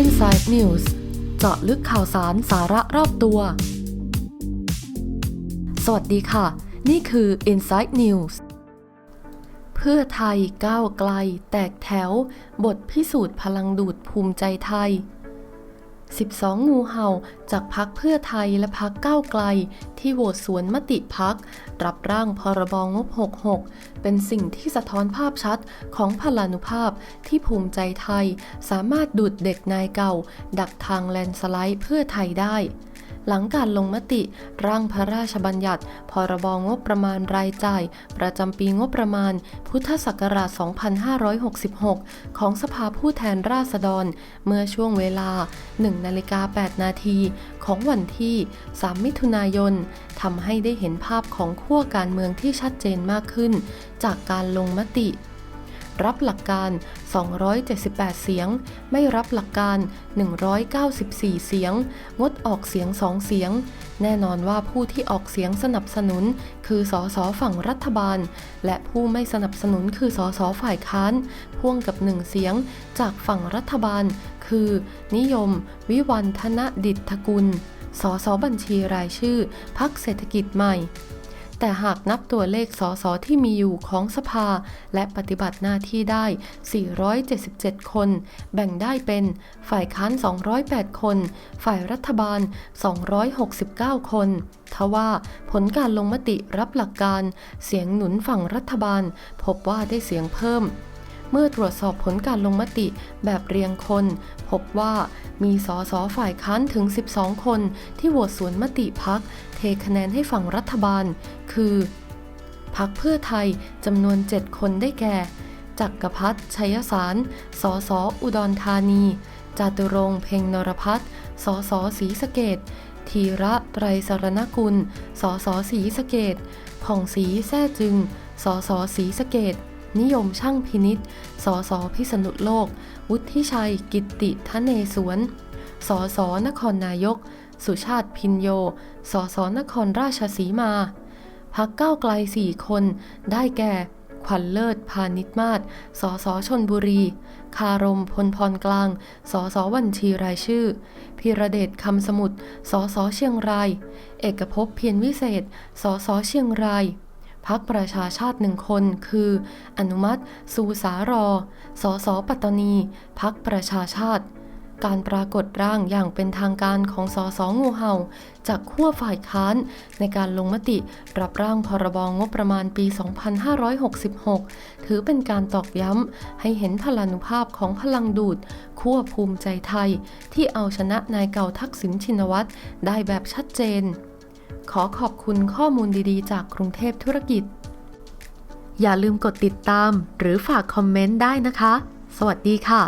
Inside News เจาะลึกข่าวสารสาระรอบตัว สวัสดีค่ะ นี่คือ Inside News เพื่อไทยก้าวไกล แตกแถว บทพิสูจน์พลังดูดภูมิใจไทย 12 งูเห่าจากพักเพื่อไทยและพักก้าวไกล ที่โหวตสวนมติพัก รับร่างพรบงบ 66 เป็นสิ่งที่สะท้อนภาพชัดของพลานุภาพที่ภูมิใจไทย สามารถดูดเด็กนายเก่า ดักทางแลนสไลด์เพื่อไทยได้ หลังการลงมติ ร่างพระราชบัญญัติ พรบงบประมาณรายจ่าย ประจำปีงบประมาณ พุทธศักราช 2566 ของสภาผู้แทนราษฎร เมื่อช่วงเวลา 1 นาฬิกา 8 นาทีของวันที่ 3 มิถุนายนทำให้ได้เห็นภาพของขั้วการเมืองที่ชัดเจนมากขึ้น จากการลงมติ รับหลักการ 278 เสียง ไม่รับหลักการ 194 เสียง งดออกเสียง 2 เสียง แน่นอนว่าผู้ที่ออกเสียงสนับสนุน คือสสฝั่งรัฐบาล และผู้ไม่สนับสนุนคือสสฝ่ายค้าน พ่วงกับหนึ่งเสียงจากฝั่งรัฐบาล คือ นิยม วิวันธนดิษฐกุลสสบัญชีรายชื่อ พักเศรษฐกิจใหม่ แต่หากนับตัวเลขสสที่มีอยู่ของสภา และปฏิบัติหน้าที่ได้ 477 คน แบ่งได้เป็น ฝ่ายค้าน 208 คน ฝ่ายรัฐบาล 269 คน ทว่าผลการลงมติรับหลักการ เสียงหนุนฝั่งรัฐบาล พบว่าได้เสียงเพิ่ม เมื่อตรวจสอบผลการลงมติแบบเรียงคน พบว่ามีสสฝ่ายค้านถึง 12 คนที่โหวตสวนมติพัก เทคะแนนให้ฝั่งรัฐบาล คือพักเพื่อไทยจำนวน 7 คนได้แก่ จักรพัฒน์ชัยสาร สสอุดรธานี จาตุรงเพ็งนรพัฒน์สสศรีสะเกดธีระไตรสรณกุล สสศรีสะเกดผ่องศรีแซ่จึง สสศรีสะเกด นิยมช่างพินิษสสพิษณุโลก วุฒิชัย กิตติทะเนศวรสสนครนายก สุชาติพินโย สสนครราชสีมา พักเก้าไกลสี่คน ได้แก่ ขวัญเลิศ พานิชมาศสสชนบุรี คารมพลพรกลาง สสบัญชีรายชื่อ พิระเดชคำสมุทร สสเชียงราย เอกภพเพียรวิเศษ สสเชียงราย พักประชาชาติหนึ่งคนคือ อนุมัติ สูสารอ สสปัตตานี พักประชาชาติ การปรากฏร่างอย่างเป็นทางการของสสงูเห่า จากขั้วฝ่ายค้าน ในการลงมติรับร่างพรบงบประมาณปี 2566 ถือเป็นการตอกย้ำให้เห็นพลานุภาพของพลังดูดขั้วภูมิใจไทย ที่เอาชนะนายเก่าทักษิณชินวัตรได้แบบชัดเจน ขอขอบคุณข้อมูลดีๆ จากกรุงเทพธุรกิจ อย่าลืมกดติดตามหรือฝากคอมเมนต์ได้นะคะ สวัสดีค่ะ